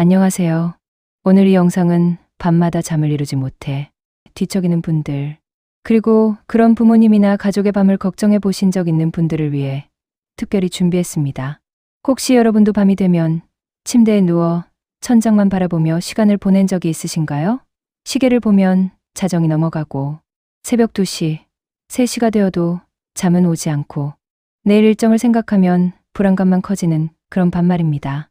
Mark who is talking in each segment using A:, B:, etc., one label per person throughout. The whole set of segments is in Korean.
A: 안녕하세요. 오늘 이 영상은 밤마다 잠을 이루지 못해 뒤척이는 분들, 그리고 그런 부모님이나 가족의 밤을 걱정해 보신 적 있는 분들을 위해 특별히 준비했습니다. 혹시 여러분도 밤이 되면 침대에 누워 천장만 바라보며 시간을 보낸 적이 있으신가요? 시계를 보면 자정이 넘어가고 새벽 2시, 3시가 되어도 잠은 오지 않고 내일 일정을 생각하면 불안감만 커지는 그런 밤말입니다.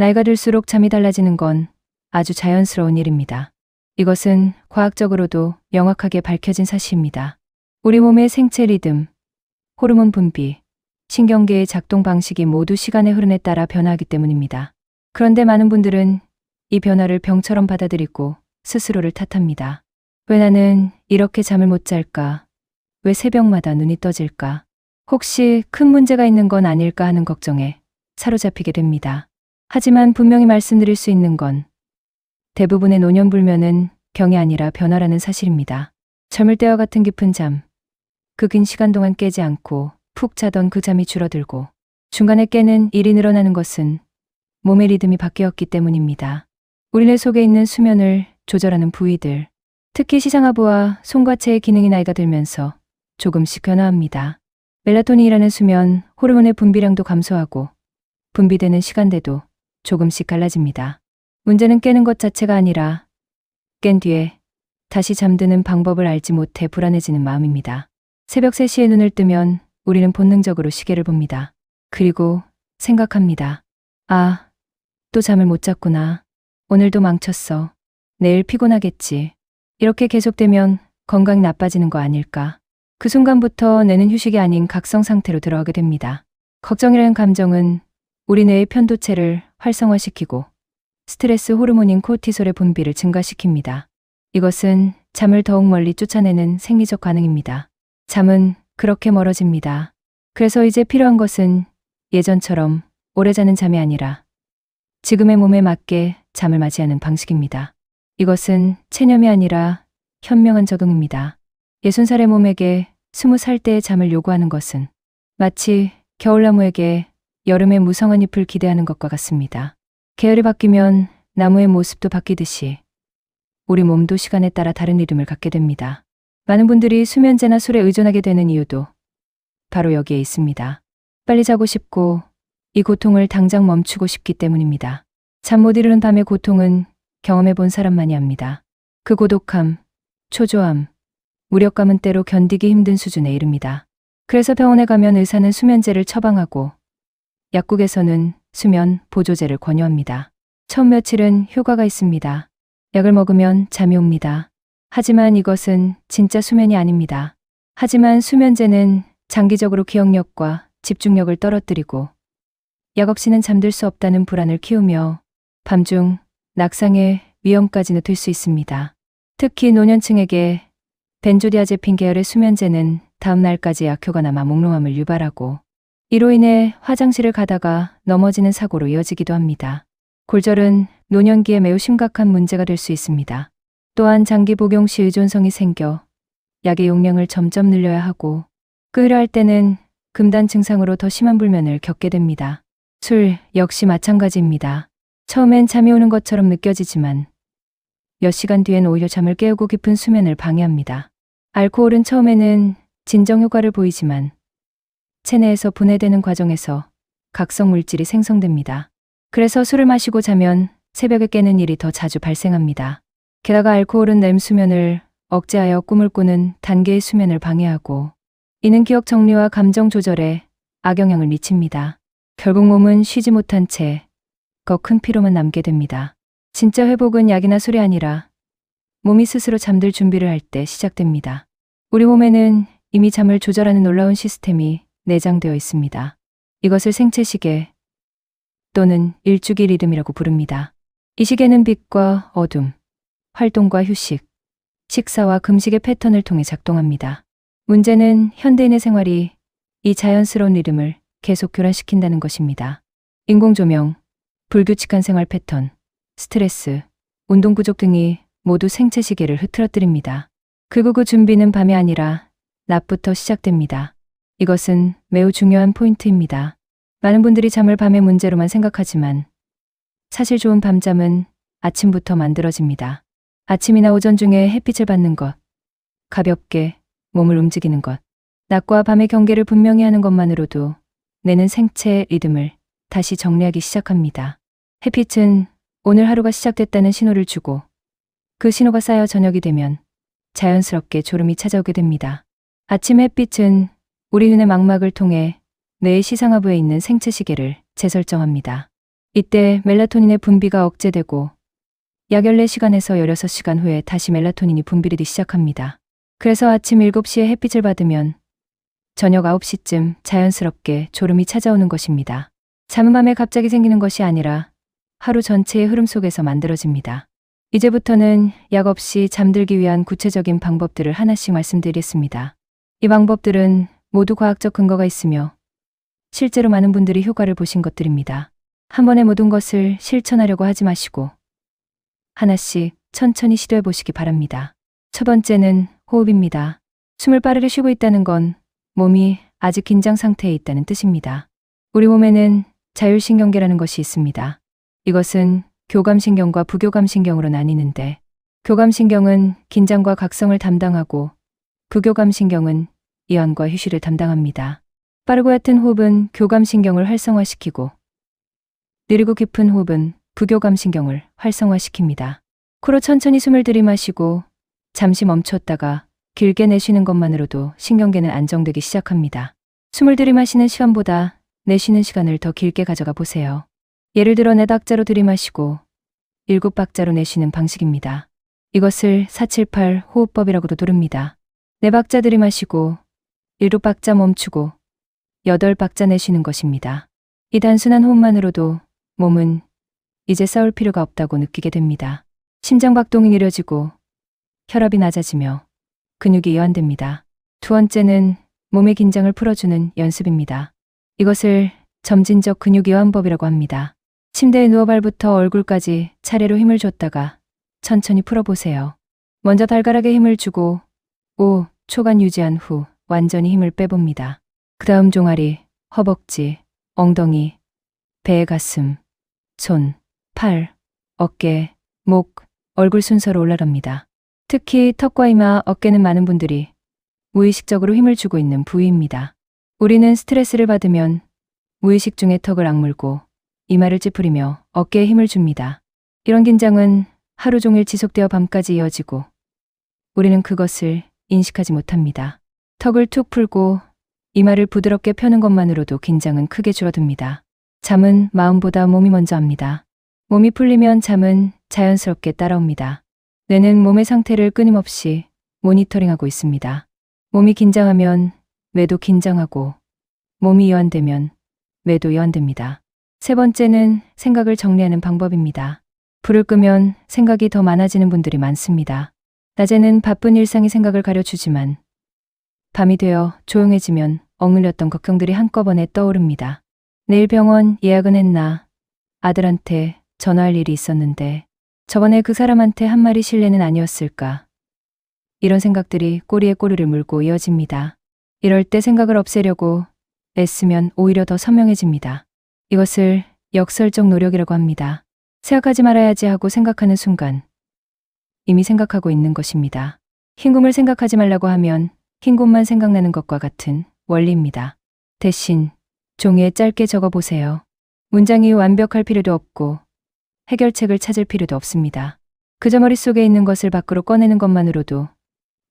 A: 나이가 들수록 잠이 달라지는 건 아주 자연스러운 일입니다. 이것은 과학적으로도 명확하게 밝혀진 사실입니다. 우리 몸의 생체 리듬, 호르몬 분비, 신경계의 작동 방식이 모두 시간의 흐름에 따라 변화하기 때문입니다. 그런데 많은 분들은 이 변화를 병처럼 받아들이고 스스로를 탓합니다. 왜 나는 이렇게 잠을 못 잘까? 왜 새벽마다 눈이 떠질까? 혹시 큰 문제가 있는 건 아닐까 하는 걱정에 사로잡히게 됩니다. 하지만 분명히 말씀드릴 수 있는 건 대부분의 노년불면은 병이 아니라 변화라는 사실입니다. 젊을 때와 같은 깊은 잠, 그 긴 시간 동안 깨지 않고 푹 자던 그 잠이 줄어들고 중간에 깨는 일이 늘어나는 것은 몸의 리듬이 바뀌었기 때문입니다. 우리 뇌 속에 있는 수면을 조절하는 부위들, 특히 시상하부와 손과체의 기능이 나이가 들면서 조금씩 변화합니다. 멜라토닌이라는 수면 호르몬의 분비량도 감소하고 분비되는 시간대도 조금씩 갈라집니다. 문제는 깨는 것 자체가 아니라 깬 뒤에 다시 잠드는 방법을 알지 못해 불안해지는 마음입니다. 새벽 3시에 눈을 뜨면 우리는 본능적으로 시계를 봅니다. 그리고 생각합니다. 아, 또 잠을 못 잤구나. 오늘도 망쳤어. 내일 피곤하겠지. 이렇게 계속되면 건강이 나빠지는 거 아닐까. 그 순간부터 뇌는 휴식이 아닌 각성 상태로 들어가게 됩니다. 걱정이라는 감정은 우리 뇌의 편도체를 활성화시키고 스트레스 호르몬인 코티솔의 분비를 증가시킵니다. 이것은 잠을 더욱 멀리 쫓아내는 생리적 반응입니다. 잠은 그렇게 멀어집니다. 그래서 이제 필요한 것은 예전처럼 오래 자는 잠이 아니라 지금의 몸에 맞게 잠을 맞이하는 방식입니다. 이것은 체념이 아니라 현명한 적응입니다. 60살의 몸에게 20살 때의 잠을 요구하는 것은 마치 겨울나무에게 여름의 무성한 잎을 기대하는 것과 같습니다. 계열이 바뀌면 나무의 모습도 바뀌듯이 우리 몸도 시간에 따라 다른 리듬을 갖게 됩니다. 많은 분들이 수면제나 술에 의존하게 되는 이유도 바로 여기에 있습니다. 빨리 자고 싶고 이 고통을 당장 멈추고 싶기 때문입니다. 잠 못 이루는 밤의 고통은 경험해 본 사람만이 압니다. 그 고독함, 초조함, 무력감은 때로 견디기 힘든 수준에 이릅니다. 그래서 병원에 가면 의사는 수면제를 처방하고 약국에서는 수면 보조제를 권유합니다. 처음 며칠은 효과가 있습니다. 약을 먹으면 잠이 옵니다. 하지만 이것은 진짜 수면이 아닙니다. 하지만 수면제는 장기적으로 기억력과 집중력을 떨어뜨리고 약 없이는 잠들 수 없다는 불안을 키우며 밤중 낙상의 위험까지 넣을 수 있습니다. 특히 노년층에게 벤조디아제핀 계열의 수면제는 다음 날까지 약효가 남아 몽롱함을 유발하고 이로 인해 화장실을 가다가 넘어지는 사고로 이어지기도 합니다. 골절은 노년기에 매우 심각한 문제가 될 수 있습니다. 또한 장기 복용 시 의존성이 생겨 약의 용량을 점점 늘려야 하고 끄으려 할 때는 금단 증상으로 더 심한 불면을 겪게 됩니다. 술 역시 마찬가지입니다. 처음엔 잠이 오는 것처럼 느껴지지만 몇 시간 뒤엔 오히려 잠을 깨우고 깊은 수면을 방해합니다. 알코올은 처음에는 진정 효과를 보이지만 체내에서 분해되는 과정에서 각성 물질이 생성됩니다. 그래서 술을 마시고 자면 새벽에 깨는 일이 더 자주 발생합니다. 게다가 알코올은 렘 수면을 억제하여 꿈을 꾸는 단계의 수면을 방해하고 이는 기억 정리와 감정 조절에 악영향을 미칩니다. 결국 몸은 쉬지 못한 채 더 큰 피로만 남게 됩니다. 진짜 회복은 약이나 술이 아니라 몸이 스스로 잠들 준비를 할 때 시작됩니다. 우리 몸에는 이미 잠을 조절하는 놀라운 시스템이 내장되어 있습니다. 이것을 생체시계 또는 일주기 리듬이라고 부릅니다. 이 시계는 빛과 어둠, 활동과 휴식, 식사와 금식의 패턴을 통해 작동합니다. 문제는 현대인의 생활이 이 자연스러운 리듬을 계속 교란시킨다는 것입니다. 인공조명, 불규칙한 생활 패턴, 스트레스, 운동 부족 등이 모두 생체 시계를 흐트러뜨립니다. 그리고 그 준비는 밤이 아니라 낮부터 시작됩니다. 이것은 매우 중요한 포인트입니다. 많은 분들이 잠을 밤의 문제로만 생각하지만 사실 좋은 밤잠은 아침부터 만들어집니다. 아침이나 오전 중에 햇빛을 받는 것, 가볍게 몸을 움직이는 것, 낮과 밤의 경계를 분명히 하는 것만으로도 뇌는 생체의 리듬을 다시 정리하기 시작합니다. 햇빛은 오늘 하루가 시작됐다는 신호를 주고 그 신호가 쌓여 저녁이 되면 자연스럽게 졸음이 찾아오게 됩니다. 아침 햇빛은 우리 눈의 망막을 통해 뇌의 시상하부에 있는 생체 시계를 재설정합니다. 이때 멜라토닌의 분비가 억제되고 약 14시간에서 16시간 후에 다시 멜라토닌이 분비되기 시작합니다. 그래서 아침 7시에 햇빛을 받으면 저녁 9시쯤 자연스럽게 졸음이 찾아오는 것입니다. 잠은 밤에 갑자기 생기는 것이 아니라 하루 전체의 흐름 속에서 만들어집니다. 이제부터는 약 없이 잠들기 위한 구체적인 방법들을 하나씩 말씀드리겠습니다. 이 방법들은 모두 과학적 근거가 있으며 실제로 많은 분들이 효과를 보신 것들입니다. 한 번에 모든 것을 실천하려고 하지 마시고 하나씩 천천히 시도해 보시기 바랍니다. 첫 번째는 호흡입니다. 숨을 빠르게 쉬고 있다는 건 몸이 아직 긴장 상태에 있다는 뜻입니다. 우리 몸에는 자율신경계라는 것이 있습니다. 이것은 교감신경과 부교감신경으로 나뉘는데 교감신경은 긴장과 각성을 담당하고 부교감신경은 이완과 휴식을 담당합니다. 빠르고 얕은 호흡은 교감신경을 활성화시키고 느리고 깊은 호흡은 부교감신경을 활성화시킵니다. 코로 천천히 숨을 들이마시고 잠시 멈췄다가 길게 내쉬는 것만으로도 신경계는 안정되기 시작합니다. 숨을 들이마시는 시간보다 내쉬는 시간을 더 길게 가져가 보세요. 예를 들어 네 박자로 들이마시고 일곱 박자로 내쉬는 방식입니다. 이것을 478 호흡법이라고도 부릅니다. 네 박자 들이마시고 일곱 박자 멈추고 여덟 박자 내쉬는 것입니다. 이 단순한 호흡만으로도 몸은 이제 싸울 필요가 없다고 느끼게 됩니다. 심장 박동이 느려지고 혈압이 낮아지며 근육이 이완됩니다. 두 번째는 몸의 긴장을 풀어주는 연습입니다. 이것을 점진적 근육 이완법이라고 합니다. 침대에 누워 발부터 얼굴까지 차례로 힘을 줬다가 천천히 풀어보세요. 먼저 발가락에 힘을 주고 5 초간 유지한 후 완전히 힘을 빼봅니다. 그 다음 종아리, 허벅지, 엉덩이, 배 가슴, 손, 팔, 어깨, 목, 얼굴 순서로 올라갑니다. 특히 턱과 이마, 어깨는 많은 분들이 무의식적으로 힘을 주고 있는 부위입니다. 우리는 스트레스를 받으면 무의식 중에 턱을 악물고 이마를 찌푸리며 어깨에 힘을 줍니다. 이런 긴장은 하루 종일 지속되어 밤까지 이어지고 우리는 그것을 인식하지 못합니다. 턱을 툭 풀고 이마를 부드럽게 펴는 것만으로도 긴장은 크게 줄어듭니다. 잠은 마음보다 몸이 먼저 합니다. 몸이 풀리면 잠은 자연스럽게 따라옵니다. 뇌는 몸의 상태를 끊임없이 모니터링하고 있습니다. 몸이 긴장하면 뇌도 긴장하고 몸이 이완되면 뇌도 이완됩니다. 세 번째는 생각을 정리하는 방법입니다. 불을 끄면 생각이 더 많아지는 분들이 많습니다. 낮에는 바쁜 일상이 생각을 가려주지만 밤이 되어 조용해지면 억눌렸던 걱정들이 한꺼번에 떠오릅니다. 내일 병원 예약은 했나? 아들한테 전화할 일이 있었는데 저번에 그 사람한테 한 말이 실례는 아니었을까? 이런 생각들이 꼬리에 꼬리를 물고 이어집니다. 이럴 때 생각을 없애려고 애쓰면 오히려 더 선명해집니다. 이것을 역설적 노력이라고 합니다. 생각하지 말아야지 하고 생각하는 순간 이미 생각하고 있는 것입니다. 흰곰을 생각하지 말라고 하면 흰곰만 생각나는 것과 같은 원리입니다. 대신 종이에 짧게 적어 보세요. 문장이 완벽할 필요도 없고 해결책을 찾을 필요도 없습니다. 그저 머릿속에 있는 것을 밖으로 꺼내는 것만으로도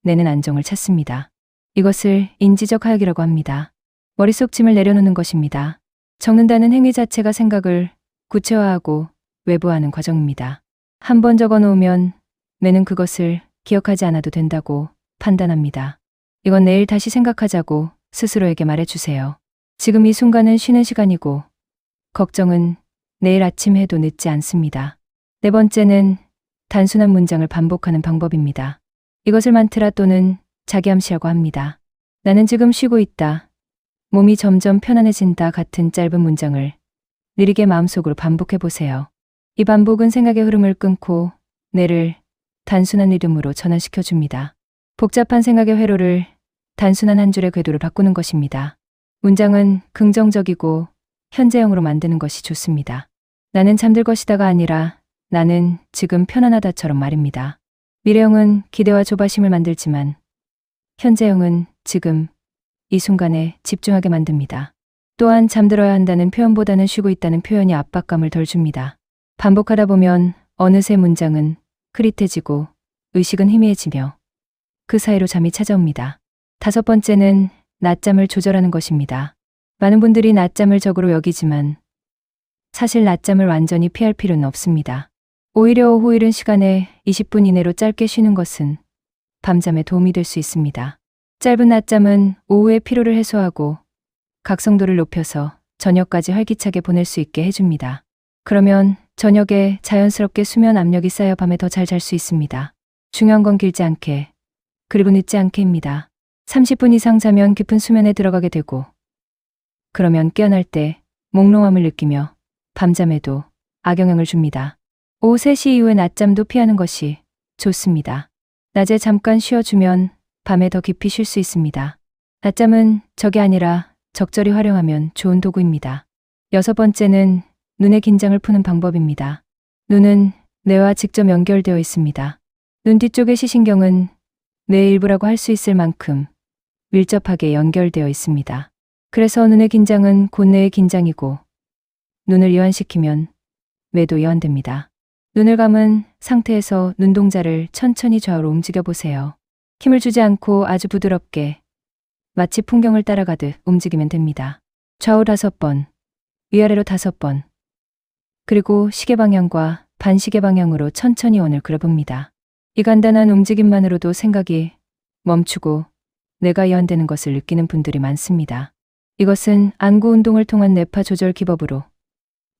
A: 내는 안정을 찾습니다. 이것을 인지적 하역이라고 합니다. 머릿속 짐을 내려놓는 것입니다. 적는다는 행위 자체가 생각을 구체화하고 외부하는 과정입니다. 한 번 적어 놓으면 뇌는 그것을 기억하지 않아도 된다고 판단합니다. 이건 내일 다시 생각하자고 스스로에게 말해주세요. 지금 이 순간은 쉬는 시간이고, 걱정은 내일 아침 해도 늦지 않습니다. 네 번째는 단순한 문장을 반복하는 방법입니다. 이것을 만트라 또는 자기암시라고 합니다. 나는 지금 쉬고 있다. 몸이 점점 편안해진다 같은 짧은 문장을 느리게 마음속으로 반복해 보세요. 이 반복은 생각의 흐름을 끊고 뇌를 단순한 리듬으로 전환시켜 줍니다. 복잡한 생각의 회로를 단순한 한 줄의 궤도를 바꾸는 것입니다. 문장은 긍정적이고 현재형으로 만드는 것이 좋습니다. 나는 잠들 것이다가 아니라 나는 지금 편안하다처럼 말입니다. 미래형은 기대와 조바심을 만들지만 현재형은 지금 이 순간에 집중하게 만듭니다. 또한 잠들어야 한다는 표현보다는 쉬고 있다는 표현이 압박감을 덜 줍니다. 반복하다 보면 어느새 문장은 흐릿해지고 의식은 희미해지며 그 사이로 잠이 찾아옵니다. 다섯 번째는 낮잠을 조절하는 것입니다. 많은 분들이 낮잠을 적으로 여기지만 사실 낮잠을 완전히 피할 필요는 없습니다. 오히려 오후 이른 시간에 20분 이내로 짧게 쉬는 것은 밤잠에 도움이 될 수 있습니다. 짧은 낮잠은 오후의 피로를 해소하고 각성도를 높여서 저녁까지 활기차게 보낼 수 있게 해줍니다. 그러면 저녁에 자연스럽게 수면 압력이 쌓여 밤에 더 잘 잘 수 있습니다. 중요한 건 길지 않게, 그리고 늦지 않게입니다. 30분 이상 자면 깊은 수면에 들어가게 되고, 그러면 깨어날 때 몽롱함을 느끼며 밤잠에도 악영향을 줍니다. 오후 3시 이후에 낮잠도 피하는 것이 좋습니다. 낮에 잠깐 쉬어주면 밤에 더 깊이 쉴 수 있습니다. 낮잠은 적이 아니라 적절히 활용하면 좋은 도구입니다. 여섯 번째는 눈의 긴장을 푸는 방법입니다. 눈은 뇌와 직접 연결되어 있습니다. 눈 뒤쪽의 시신경은 뇌의 일부라고 할 수 있을 만큼 밀접하게 연결되어 있습니다. 그래서 눈의 긴장은 곧뇌의 긴장이고 눈을 이완시키면 뇌도 이완됩니다. 눈을 감은 상태에서 눈동자를 천천히 좌우로 움직여 보세요. 힘을 주지 않고 아주 부드럽게 마치 풍경을 따라가듯 움직이면 됩니다. 좌우 다섯 번, 위아래로 다섯 번, 그리고 시계 방향과 반시계 방향으로 천천히 원을 그려봅니다. 이 간단한 움직임만으로도 생각이 멈추고 뇌가 이완되는 것을 느끼는 분들이 많습니다. 이것은 안구 운동을 통한 뇌파 조절 기법으로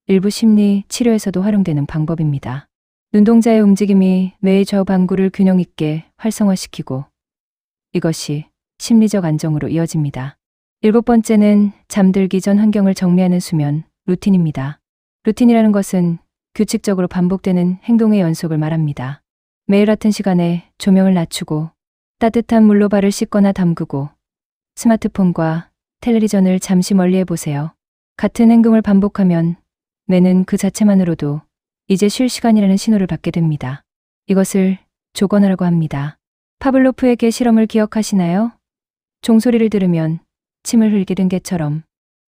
A: 일부 심리 치료에서도 활용되는 방법입니다. 눈동자의 움직임이 뇌의 좌우 방구를 균형 있게 활성화시키고 이것이 심리적 안정으로 이어집니다. 일곱 번째는 잠들기 전 환경을 정리하는 수면 루틴입니다. 루틴이라는 것은 규칙적으로 반복되는 행동의 연속을 말합니다. 매일 같은 시간에 조명을 낮추고 따뜻한 물로 발을 씻거나 담그고 스마트폰과 텔레비전을 잠시 멀리 해 보세요. 같은 행동을 반복하면 뇌는 그 자체만으로도 이제 쉴 시간이라는 신호를 받게 됩니다. 이것을 조건하라고 합니다. 파블로프에게 실험을 기억하시나요? 종소리를 들으면 침을 흘리게 된 개처럼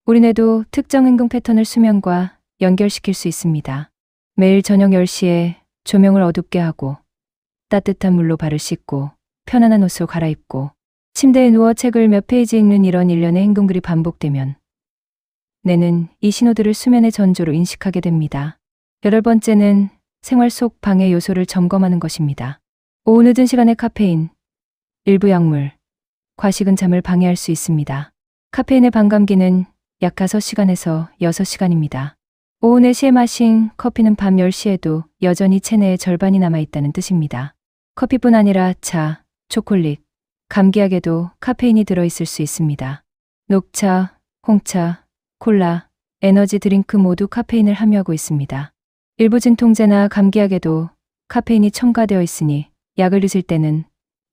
A: 우리 뇌도 특정 행동 패턴을 수면과 연결시킬 수 있습니다. 매일 저녁 10시에 조명을 어둡게 하고 따뜻한 물로 발을 씻고 편안한 옷을 갈아입고 침대에 누워 책을 몇 페이지 읽는 이런 일련의 행동들이 반복되면 뇌는 이 신호들을 수면의 전조로 인식하게 됩니다. 여덟 번째는 생활 속 방해 요소를 점검하는 것입니다. 오후 늦은 시간에 카페인, 일부 약물, 과식은 잠을 방해할 수 있습니다. 카페인의 반감기는 약 5시간에서 6시간입니다. 오후 4시에 마신 커피는 밤 10시에도 여전히 체내에 절반이 남아있다는 뜻입니다. 커피뿐 아니라 차, 초콜릿, 감기약에도 카페인이 들어있을 수 있습니다. 녹차, 홍차, 콜라, 에너지 드링크 모두 카페인을 함유하고 있습니다. 일부 진통제나 감기약에도 카페인이 첨가되어 있으니 약을 드실 때는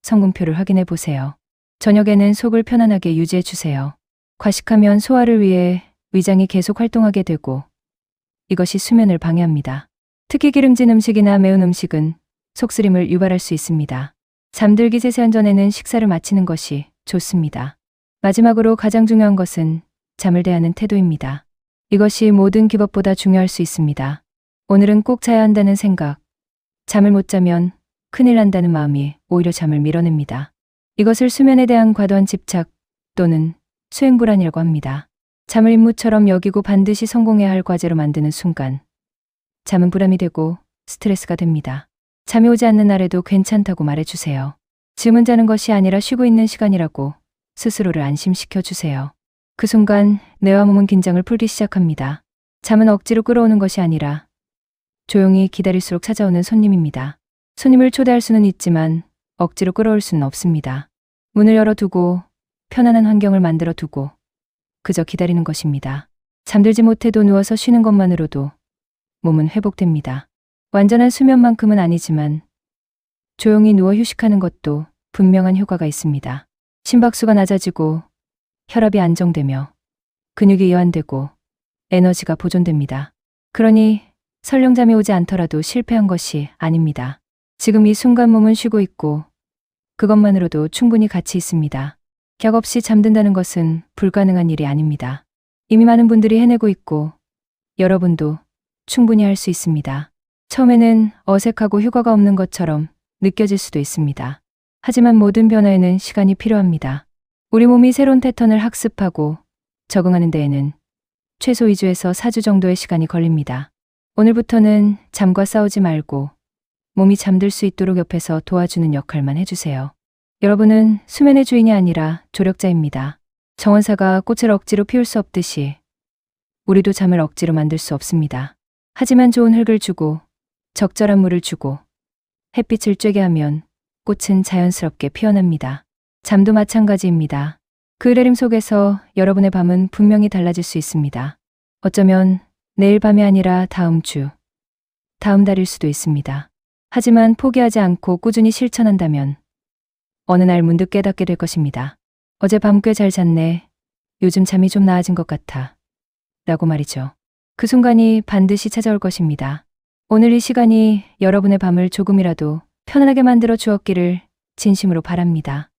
A: 성분표를 확인해 보세요. 저녁에는 속을 편안하게 유지해 주세요. 과식하면 소화를 위해 위장이 계속 활동하게 되고 이것이 수면을 방해합니다. 특히 기름진 음식이나 매운 음식은 속쓰림을 유발할 수 있습니다. 잠들기 3시간 전에는 식사를 마치는 것이 좋습니다. 마지막으로 가장 중요한 것은 잠을 대하는 태도입니다. 이것이 모든 기법보다 중요할 수 있습니다. 오늘은 꼭 자야 한다는 생각, 잠을 못 자면 큰일 난다는 마음이 오히려 잠을 밀어냅니다. 이것을 수면에 대한 과도한 집착 또는 수행 불안이라고 합니다. 잠을 임무처럼 여기고 반드시 성공해야 할 과제로 만드는 순간 잠은 부담이 되고 스트레스가 됩니다. 잠이 오지 않는 날에도 괜찮다고 말해주세요. 지금은 자는 것이 아니라 쉬고 있는 시간이라고 스스로를 안심시켜 주세요. 그 순간 뇌와 몸은 긴장을 풀기 시작합니다. 잠은 억지로 끌어오는 것이 아니라 조용히 기다릴수록 찾아오는 손님입니다. 손님을 초대할 수는 있지만 억지로 끌어올 수는 없습니다. 문을 열어두고 편안한 환경을 만들어 두고 그저 기다리는 것입니다. 잠들지 못해도 누워서 쉬는 것만으로도 몸은 회복됩니다. 완전한 수면만큼은 아니지만 조용히 누워 휴식하는 것도 분명한 효과가 있습니다. 심박수가 낮아지고 혈압이 안정되며 근육이 이완되고 에너지가 보존됩니다. 그러니 설령 잠이 오지 않더라도 실패한 것이 아닙니다. 지금 이 순간 몸은 쉬고 있고 그것만으로도 충분히 가치 있습니다. 격 없이 잠든다는 것은 불가능한 일이 아닙니다. 이미 많은 분들이 해내고 있고 여러분도 충분히 할 수 있습니다. 처음에는 어색하고 휴가가 없는 것처럼 느껴질 수도 있습니다. 하지만 모든 변화에는 시간이 필요합니다. 우리 몸이 새로운 패턴을 학습하고 적응하는 데에는 최소 2주에서 4주 정도의 시간이 걸립니다. 오늘부터는 잠과 싸우지 말고 몸이 잠들 수 있도록 옆에서 도와주는 역할만 해주세요. 여러분은 수면의 주인이 아니라 조력자입니다. 정원사가 꽃을 억지로 피울 수 없듯이 우리도 잠을 억지로 만들 수 없습니다. 하지만 좋은 흙을 주고 적절한 물을 주고 햇빛을 쬐게 하면 꽃은 자연스럽게 피어납니다. 잠도 마찬가지입니다. 그 흐림 속에서 여러분의 밤은 분명히 달라질 수 있습니다. 어쩌면 내일 밤이 아니라 다음 주, 다음 달일 수도 있습니다. 하지만 포기하지 않고 꾸준히 실천한다면 어느 날 문득 깨닫게 될 것입니다. 어제 밤 꽤 잘 잤네. 요즘 잠이 좀 나아진 것 같아. 라고 말이죠. 그 순간이 반드시 찾아올 것입니다. 오늘 이 시간이 여러분의 밤을 조금이라도 편안하게 만들어 주었기를 진심으로 바랍니다.